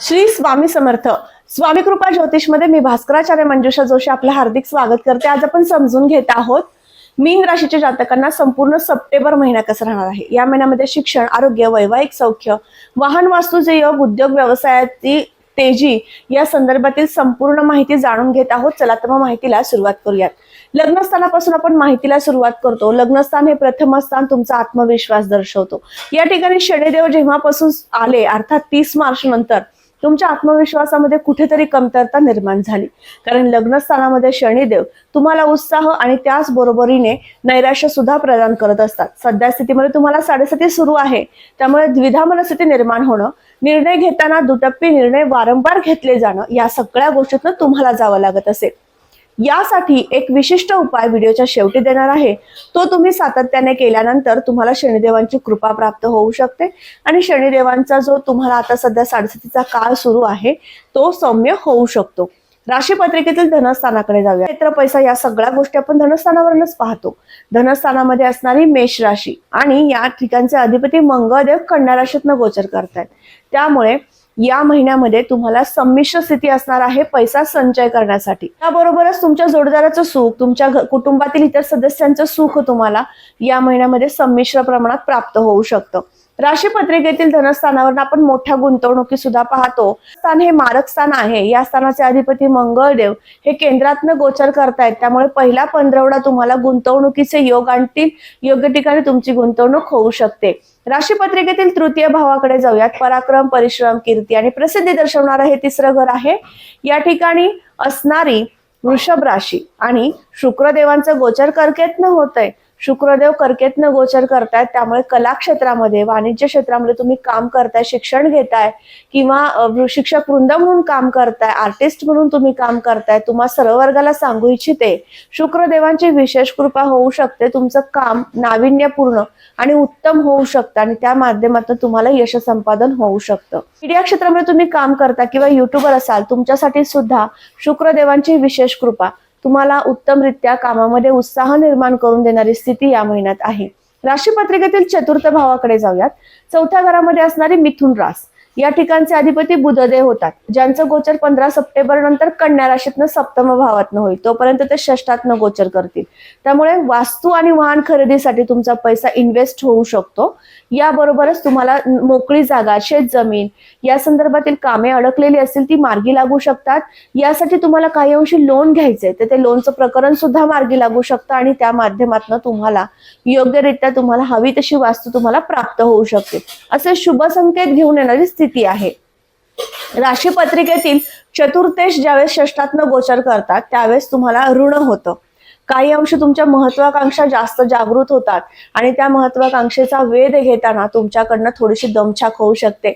श्री स्वामी समर्थ. स्वामी कृपा ज्योतिषमध्ये मी भास्कराचार्य मंजुषा जोशी आपलं हार्दिक स्वागत करते. आज आपण समजून घेत आहोत मीन राशीच्या जातकांना संपूर्ण सप्टेंबर महिना कसा राहणार आहे? या महिन्यामध्ये शिक्षण आरोग्य वैवाहिक सौख्य वाहन वास्तूचे योग उद्योग व्यवसायाची तेजी या संदर्भातील संपूर्ण माहिती जाणून घेत आहोत. चला तर मग माहितीला सुरुवात करूयात. लग्नस्थानापासून आपण माहितीला सुरुवात करतो. लग्नस्थान हे प्रथम स्थान तुमचा आत्मविश्वास दर्शवतो. या ठिकाणी शनिदेव जेव्हापासून आले अर्थात तीस मार्च नंतर तुमच्या आत्मविश्वासामध्ये कुठेतरी कमतरता निर्माण झाली. कारण लग्नस्थानामध्ये शनिदेव तुम्हाला उत्साह आणि त्याच बरोबरीने नैराश्य सुद्धा प्रदान करत असतात. सध्या स्थितीमध्ये तुम्हाला साडेसाती सुरू आहे. त्यामुळे द्विधा मनस्थिती निर्माण होणं निर्णय घेताना दुटप्पी निर्णय वारंवार घेतले जाणं या सगळ्या गोष्टीतनं तुम्हाला जावं लागत असेल. यासाठी एक विशिष्ट उपाय व्हिडिओच्या शेवटी देणार आहे. तो तुम्ही सातत्याने केल्यानंतर तुम्हाला शनिदेवांची कृपा प्राप्त होऊ शकते. आणि शनिदेवांचा जो तुम्हाला आता सध्या साडेसातीचा काळ सुरू आहे तो सौम्य होऊ शकतो. राशीपत्रिकेतील धनस्थानाकडे जाऊया. क्षेत्र पैसा या सगळ्या गोष्टी आपण धनस्थानावरूनच पाहतो. धनस्थानामध्ये असणारी मेष राशी आणि या ठिकाणचे अधिपती मंगळदेव कन्या राशीतनं गोचर करतायत. त्यामुळे या महिन्यामध्ये तुम्हाला संमिश्र स्थिती असणार आहे पैसा संचय करण्यासाठी. त्याबरोबरच तुमच्या जोडदाराचं सुख तुमच्या कुटुंबातील इतर सदस्यांचं सुख तुम्हाला या महिन्यामध्ये संमिश्र प्रमाणात प्राप्त होऊ शकतं. राशी पत्रिकेतील धनस्थानावर आपण मोठ्या गुंतवणुकी सुद्धा पाहतो. स्थान हे मारक स्थान आहे. या स्थानाचे अधिपती मंगळदेव हे केंद्रातनं गोचर करतायत. त्यामुळे पहिला पंधरवडा तुम्हाला गुंतवणुकीचे योग आणतील योग्य ठिकाणी तुमची गुंतवणूक होऊ शकते. राशीपत्रिकेतील तृतीय भावाकडे जाऊयात. पराक्रम परिश्रम कीर्ती आणि प्रसिद्धी दर्शवणारं हे तिसरं घर आहे. या ठिकाणी असणारी वृषभ राशी आणि शुक्रदेवांचं गोचर कर्केतनं होतंय. शुक्रदेव कर्केतनं गोचर करतायत त्यामुळे कला क्षेत्रामध्ये वाणिज्य क्षेत्रामध्ये तुम्ही काम करताय शिक्षण घेताय किंवा शिक्षक वृंद म्हणून काम करताय आर्टिस्ट म्हणून तुम्ही काम करताय तुम्हा सर्व वर्गाला सांगू इच्छिते शुक्रदेवांची विशेष कृपा होऊ शकते तुमचं काम नाविन्यपूर्ण आणि उत्तम होऊ शकतं आणि त्या माध्यमातून तुम्हाला यश संपादन होऊ शकतं. मीडिया क्षेत्रामध्ये तुम्ही काम करता किंवा युट्यूबर असाल तुमच्यासाठी सुद्धा शुक्रदेवांची विशेष कृपा. तुम्हाला उत्तमरित्या कामामध्ये उत्साह निर्माण करून देणारी स्थिती या महिन्यात आहे. राशीपत्रिकेतील चतुर्थ भावाकडे जाऊयात. चौथ्या घरामध्ये असणारी मिथुन रास. या ठिकाणचे अधिपती बुधदेव होतात. ज्यांचं गोचर पंधरा सप्टेंबर नंतर कन्या राशीतनं सप्तम भावातनं होईल तोपर्यंत ते षष्टातनं गोचर करतील. त्यामुळे वास्तू आणि वाहन खरेदीसाठी तुमचा पैसा इन्व्हेस्ट होऊ शकतो. याबरोबरच तुम्हाला मोकळी जागा शेत जमीन या संदर्भातील कामे अडकलेली असतील ती मार्गी लागू शकतात. यासाठी तुम्हाला काही अंशी लोन घ्यायचंय तर ते लोनचं प्रकरण सुद्धा मार्गी लागू शकतं आणि त्या माध्यमातून तुम्हाला योग्यरित्या तुम्हाला हवी तशी वास्तू तुम्हाला प्राप्त होऊ शकते. असे शुभ संकेत घेऊन येणारी स्थिती आहे. राशी पत्रिकेतील चतुर्थेश ज्यावेळेस षष्ठातनं गोचर करतात त्यावेळेस तुम्हाला ऋण होतं. काही अंश तुमच्या महत्वाकांक्षा जास्त जागृत होतात आणि त्या महत्वाकांक्षेचा वेध घेताना तुमच्याकडनं थोडीशी दमछाक होऊ शकते.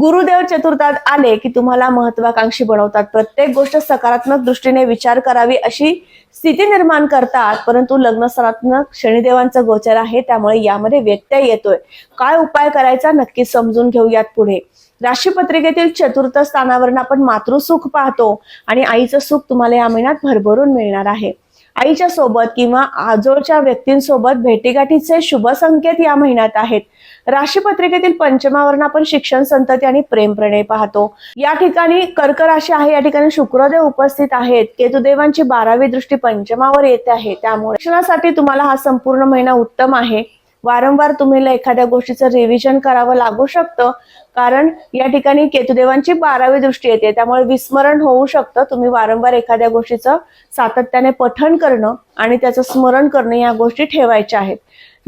गुरुदेव चतुर्थात आले की तुम्हाला महत्वाकांक्षी बनवतात. प्रत्येक गोष्ट सकारात्मक दृष्टीने विचार करावी अशी स्थिती निर्माण करतात परंतु लग्नस्थानातनं शनिदेवांचं गोचर आहे त्यामुळे यामध्ये व्यत्यय येतोय. काय उपाय करायचा नक्की समजून घेऊयात पुढे. राशी पत्रिकेतील चतुर्थ स्थानावरून आपण मातृसुख पाहतो आणि आईचं सुख तुम्हाला या महिन्यात भरभरून मिळणार आहे. आईच्या सोबत किंवा आजोळच्या व्यक्तींसोबत भेटीगाठीचे शुभ संकेत या महिन्यात आहेत. राशी पत्रिकेतील पंचमावरण आपण शिक्षण संतती आणि प्रेम प्रणय पाहतो. या ठिकाणी कर्क राशी आहे या ठिकाणी शुक्रदेव उपस्थित आहेत. केतुदेवांची बारावी दृष्टी पंचमावर येते आहे. त्यामुळे शिक्षणासाठी तुम्हाला हा संपूर्ण महिना उत्तम आहे. वारंवार तुम्हाला एखाद्या गोष्टीचं रिव्हिजन करावं लागू शकतं. कारण या ठिकाणी केतुदेवांची बारावी दृष्टी येते. त्यामुळे विस्मरण होऊ शकतं. तुम्ही वारंवार एखाद्या गोष्टीचं सातत्याने पठण करणं आणि त्याचं स्मरण करणं या गोष्टी ठेवायच्या आहेत.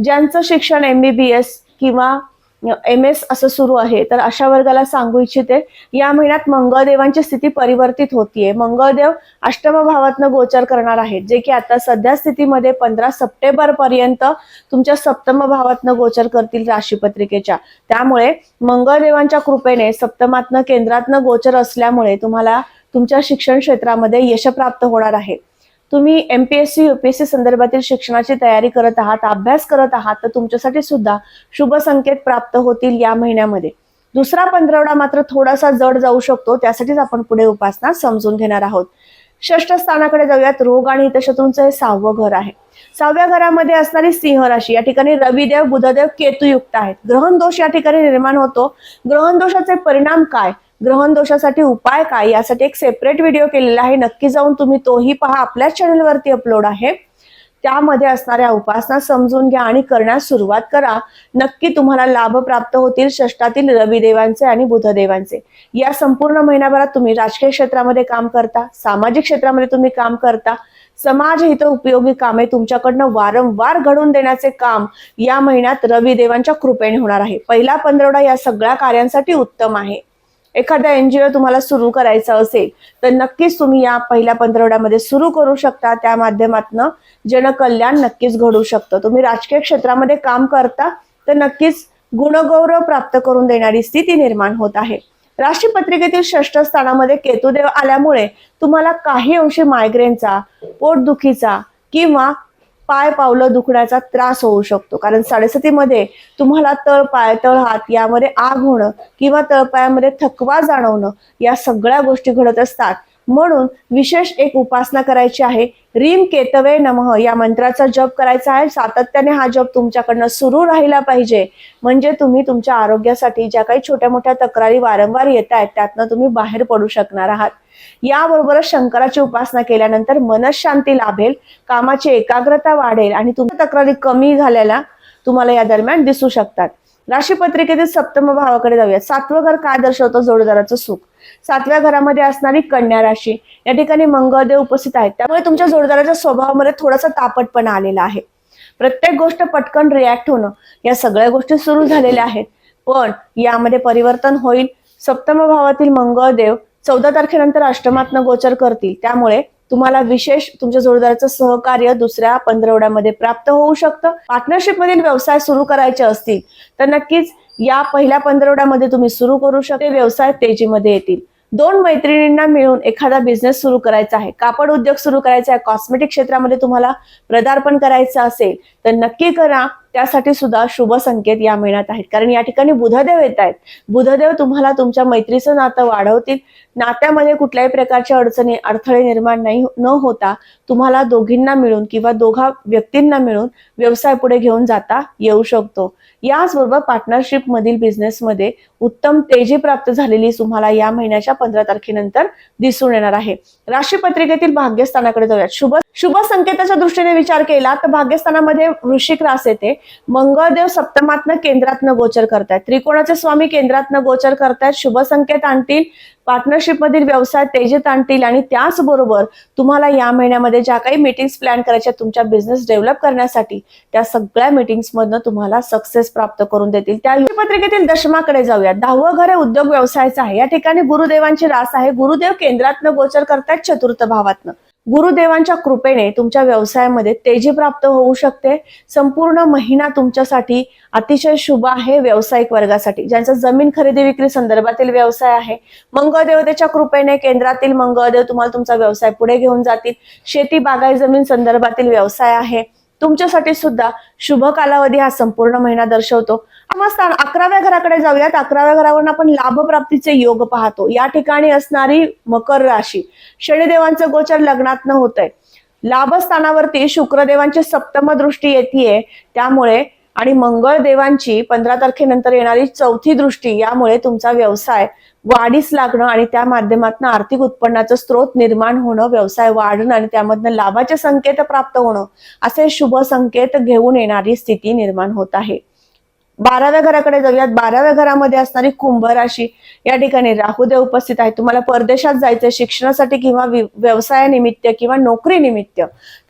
ज्यांचं शिक्षण एम बी बी एस किंवा एम एस असं सुरू आहे तर अशा वर्गाला सांगू इच्छिते या महिन्यात मंगळदेवांची स्थिती परिवर्तित होतीये. मंगळदेव अष्टम भावातनं गोचर करणार आहेत जे की आता सध्या स्थितीमध्ये पंधरा सप्टेंबर पर्यंत तुमच्या सप्तम भावातनं गोचर करतील राशीपत्रिकेच्या. त्यामुळे मंगळदेवांच्या कृपेने सप्तमातनं केंद्रातनं गोचर असल्यामुळे तुम्हाला तुमच्या शिक्षण क्षेत्रामध्ये यश प्राप्त होणार आहे. तुम्ही एमपीएससी युपीएससी संदर्भातील शिक्षणाची तयारी करत आहात अभ्यास करत आहात तर तुमच्यासाठी सुद्धा शुभ संकेत प्राप्त होतील या महिन्यामध्ये. दुसरा पंधरवडा मात्र थोडासा जड जाऊ शकतो त्यासाठीच आपण पुढे उपासना समजून घेणार आहोत. षष्ठ स्थानाकडे जाऊयात रोग आणि हितशत्रूंचं हे सहावं घर आहे. सहाव्या घरामध्ये असणारी सिंह राशी या ठिकाणी रविदेव बुधदेव केतुयुक्त आहेत. ग्रहण दोष या ठिकाणी निर्माण होतो. ग्रहण दोषाचे परिणाम काय? ग्रहण दोषासाठी उपाय काय? यासाठी एक सेपरेट व्हिडिओ केलेला आहे. नक्की जाऊन तुम्ही तोही पहा. आपल्याच चॅनलवरती अपलोड आहे. त्यामध्ये असणाऱ्या उपासना समजून घ्या आणि करण्यास सुरुवात करा. नक्की तुम्हाला लाभ प्राप्त होतील षष्टातील रविदेवांचे आणि बुधदेवांचे. या संपूर्ण महिन्याभरात तुम्ही राजकीय क्षेत्रामध्ये काम करता सामाजिक क्षेत्रामध्ये तुम्ही काम करता. समाज हित उपयोगी कामे तुमच्याकडनं वारंवार घडून देण्याचे काम या महिन्यात रविदेवांच्या कृपेने होणार आहे. पहिला पंधरवडा या सगळ्या कार्यांसाठी उत्तम आहे. एखादा एनजीओ तुम्हाला सुरू करायचं असेल तर नक्कीच तुम्ही या पहिल्या पंधरवड्यामध्ये सुरू करू शकता. त्या माध्यमातून जनकल्याण नक्कीच घडू शकतं. तुम्ही राजकीय क्षेत्रामध्ये काम करता तर नक्कीच गुणगौरव प्राप्त करून देणारी स्थिती निर्माण होत आहे. राशी पत्रिकेतील षष्ठ स्थानामध्ये केतुदेव आल्यामुळे तुम्हाला काही अंशी मायग्रेनचा पोटदुखीचा किंवा पाय पावलं दुखण्याचा त्रास होऊ शकतो. कारण साडेसातीमध्ये तुम्हाला तळपाय तळहात यामध्ये आग होणं किंवा तळपायामध्ये थकवा जाणवणं या सगळ्या गोष्टी घडत असतात. म्हणून विशेष एक उपासना करायची आहे. रीम केतवे नमः. या मंत्राचा जप करायचा आहे. सातत्याने हा जप तुमच्याकडनं सुरू राहिला पाहिजे. म्हणजे तुम्ही तुमच्या आरोग्यासाठी ज्या काही छोट्या मोठ्या तक्रारी वारंवार येत आहेत त्यातनं तुम्ही बाहेर पडू शकणार आहात. याबरोबरच शंकराची उपासना केल्यानंतर मनशांती लाभेल कामाची एकाग्रता वाढेल आणि तुमच्या तक्रारी कमी झालेल्या तुम्हाला या दरम्यान दिसू शकतात. राशीपत्रिकेतील सप्तम भावाकडे जाऊया सातवं घर काय दर्शवतं? जोडदाराचं सुख. सातव्या घरामध्ये असणारी कन्या राशी. या ठिकाणी मंगळदेव उपस्थित आहेत. त्यामुळे तुमच्या जोडदाराच्या स्वभावामध्ये थोडासा तापटपणा आलेला आहे. प्रत्येक गोष्ट पटकन रिॲक्ट होणं या सगळ्या गोष्टी सुरू झालेल्या आहेत. पण यामध्ये परिवर्तन होईल. सप्तम भावातील मंगळदेव चौदा तारखेनंतर अष्टमातनं गोचर करतील. त्यामुळे तुम्हाला विशेष तुमच्या जोडदाराचं सहकार्य दुसऱ्या पंधरवड्यामध्ये प्राप्त होऊ शकतं. पार्टनरशिप मधील व्यवसाय सुरू करायचे असतील तर नक्कीच या पहिल्या पंधरवड्यामध्ये तुम्ही सुरू करू शकते. व्यवसाय तेजीमध्ये येतील. दोन मैत्रिणींना मिळून एखादा बिझनेस सुरू करायचा आहे. कापड उद्योग सुरू करायचा आहे. कॉस्मेटिक क्षेत्रामध्ये तुम्हाला पदार्पण करायचं असेल तर नक्की करा. त्यासाठी सुद्धा शुभ संकेत या महिन्यात आहेत. कारण या ठिकाणी बुधदेव येत आहेत. बुधदेव तुम्हाला तुमच्या मैत्रीचं नातं वाढवतील. नात्यामध्ये कुठल्याही प्रकारच्या अडचणी अडथळे निर्माण नाही न होता तुम्हाला दोघींना मिळून किंवा दोघा व्यक्तींना मिळून व्यवसाय पुढे घेऊन जाता येऊ शकतो. याचबरोबर पार्टनरशिप मधील बिझनेसमध्ये उत्तम तेजी प्राप्त झालेली तुम्हाला या महिन्याच्या पंधरा तारखेनंतर दिसून येणार आहे. राशीपत्रिकेतील भाग्यस्थानाकडे जाऊयात. शुभ शुभ संकेताच्या दृष्टीने विचार केला तर भाग्यस्थानामध्ये वृश्चिक रास येते. मंगळदेव सप्तमातनं केंद्रातनं गोचर करतायत. त्रिकोणाचे स्वामी केंद्रातनं गोचर करतायत. शुभ संकेत आणतील पार्टनरशिप मधील व्यवसाय तेजीत आणतील आणि त्याचबरोबर तुम्हाला या महिन्यामध्ये ज्या काही मीटिंग्स प्लॅन करायच्या तुमच्या बिझनेस डेव्हलप करण्यासाठी त्या सगळ्या मीटिंग्स मधनं तुम्हाला सक्सेस प्राप्त करून देतील. त्या पत्रिकेतील दशमाकडे जाऊया दहावं घर उद्योग व्यवसायाचं आहे. या ठिकाणी गुरुदेवांची रास आहे. गुरुदेव केंद्रातनं गोचर करतायत. चतुर्थ भावातनं. गुरुदेवांच्या कृपेने तुमच्या व्यवसायामध्ये तेजी प्राप्त होऊ शकते. संपूर्ण महिना तुमच्यासाठी अतिशय शुभ आहे व्यावसायिक वर्गासाठी. ज्यांचा जमीन खरेदी विक्री संदर्भातील व्यवसाय आहे. मंगळदेवतेच्या कृपेने केंद्रातील मंगळदेव तुम्हाला तुमचा व्यवसाय पुढे घेऊन जातील. शेती बागाई जमीन संदर्भातील व्यवसाय आहे. तुमच्यासाठी सुद्धा शुभ कालावधी हा संपूर्ण महिना दर्शवतो. स्थान अकराव्या घराकडे जाऊयात. अकराव्या घरावरून आपण लाभ प्राप्तीचे योग पाहतो. या ठिकाणी असणारी मकर राशी शनिदेवांचं गोचर लग्नात न होत आहे लाभस्थानावरती शुक्रदेवांची सप्तम दृष्टी येते त्यामुळे आणि मंगळ देवांची पंधरा तारखेनंतर येणारी चौथी दृष्टी यामुळे तुमचा व्यवसाय वाढीस लागणं आणि त्या माध्यमातून आर्थिक उत्पन्नाचं स्रोत निर्माण होणं व्यवसाय वाढणं आणि त्यामधनं लाभाचे संकेत प्राप्त होणं असे शुभ संकेत घेऊन येणारी स्थिती निर्माण होत आहे. बाराव्या घराकडे जाऊयात. बाराव्या घरामध्ये असणारी कुंभ राशी या ठिकाणी राहुदेव उपस्थित आहे तुम्हाला परदेशात जायचं शिक्षणासाठी किंवा व्यवसायानिमित्त किंवा नोकरी निमित्त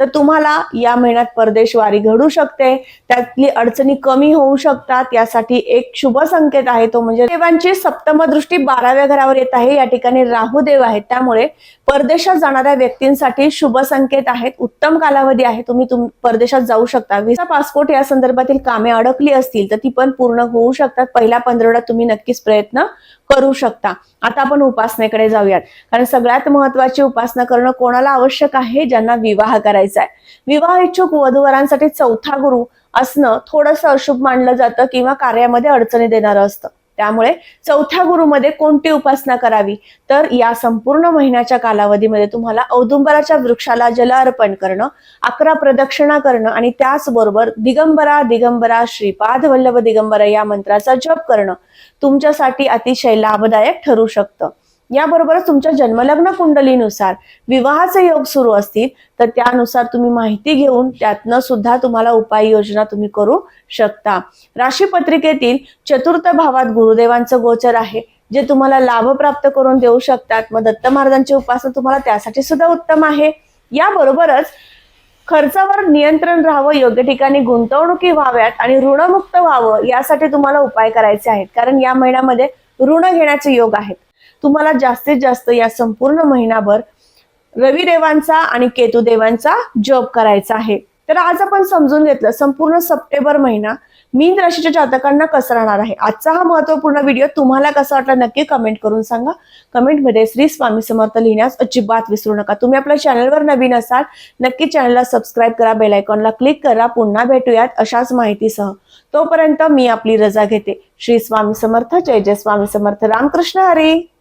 तर तुम्हाला या महिन्यात परदेश वारी घडू शकते. त्यातली अडचणी कमी होऊ शकतात. यासाठी एक शुभ संकेत आहे तो म्हणजे देवांची सप्तम दृष्टी बाराव्या घरावर येत आहे. या ठिकाणी राहुदेव आहेत. त्यामुळे परदेशात जाणाऱ्या व्यक्तींसाठी शुभ संकेत आहेत. उत्तम कालावधी आहे. तुम्ही तुम परदेशात जाऊ शकता. विसा पासपोर्ट या संदर्भातील कामे अडकली असतील तर ती पण पूर्ण होऊ शकतात. पहिल्या पंधरवड्यात तुम्ही नक्कीच प्रयत्न करू शकता. आता आपण उपासनेकडे जाऊयात. कारण सगळ्यात महत्वाची उपासना करणं कोणाला आवश्यक आहे? ज्यांना विवाह करायचा आहे. विवाह इच्छुक वधूवरांसाठी चौथा गुरु असणं थोडंसं अशुभ मानलं जातं किंवा कार्यामध्ये अडचणी देणारं असतं. त्यामुळे चौथ्या गुरुमध्ये कोणती उपासना करावी? तर या संपूर्ण महिन्याच्या कालावधीमध्ये तुम्हाला औदुंबराच्या वृक्षाला जल अर्पण करणं अकरा प्रदक्षिणा करणं आणि त्याचबरोबर दिगंबरा दिगंबरा श्रीपाद वल्लभ दिगंबरा या मंत्राचा जप करणं तुमच्यासाठी अतिशय लाभदायक ठरू शकतं. याबरोबरच तुमच्या जन्मलग्न कुंडलीनुसार विवाहाचे योग सुरू असतील तर त्यानुसार तुम्ही माहिती घेऊन त्यातनं सुद्धा तुम्हाला उपाययोजना तुम्ही करू शकता. राशीपत्रिकेतील चतुर्थ भावात गुरुदेवांचं गोचर आहे जे तुम्हाला लाभ प्राप्त करून देऊ शकतात. मग दत्त महाराजांची उपासना तुम्हाला त्यासाठी सुद्धा उत्तम आहे. याबरोबरच खर्चावर नियंत्रण राहावं योग्य ठिकाणी गुंतवणुकी व्हाव्यात आणि ऋणमुक्त व्हावं यासाठी तुम्हाला उपाय करायचे आहेत. कारण या महिन्यामध्ये ऋण घेण्याचे योग आहेत. तुम्हाला जास्तीत जास्त या संपूर्ण महिनाभर रविदेवांचा आणि केतुदेवांचा जप करायचा आहे. तर आज आपण समजून घेतलं संपूर्ण सप्टेंबर महिना मीन राशीच्या जातकांना कसा राहणार आहे? आजचा हा महत्त्वपूर्ण व्हिडिओ तुम्हाला कसा वाटला नक्की कमेंट करून सांगा. कमेंटमध्ये श्री स्वामी समर्थ लिहिण्यास अजिबात विसरू नका. तुम्ही आपल्या चॅनलवर नवीन असाल नक्की चॅनलला सबस्क्राईब करा बेल आयकॉनला क्लिक करा. पुन्हा भेटूयात अशाच माहितीसह. तोपर्यंत मी आपली रजा घेते. श्री स्वामी समर्थ. जय जय स्वामी समर्थ. रामकृष्ण हरी.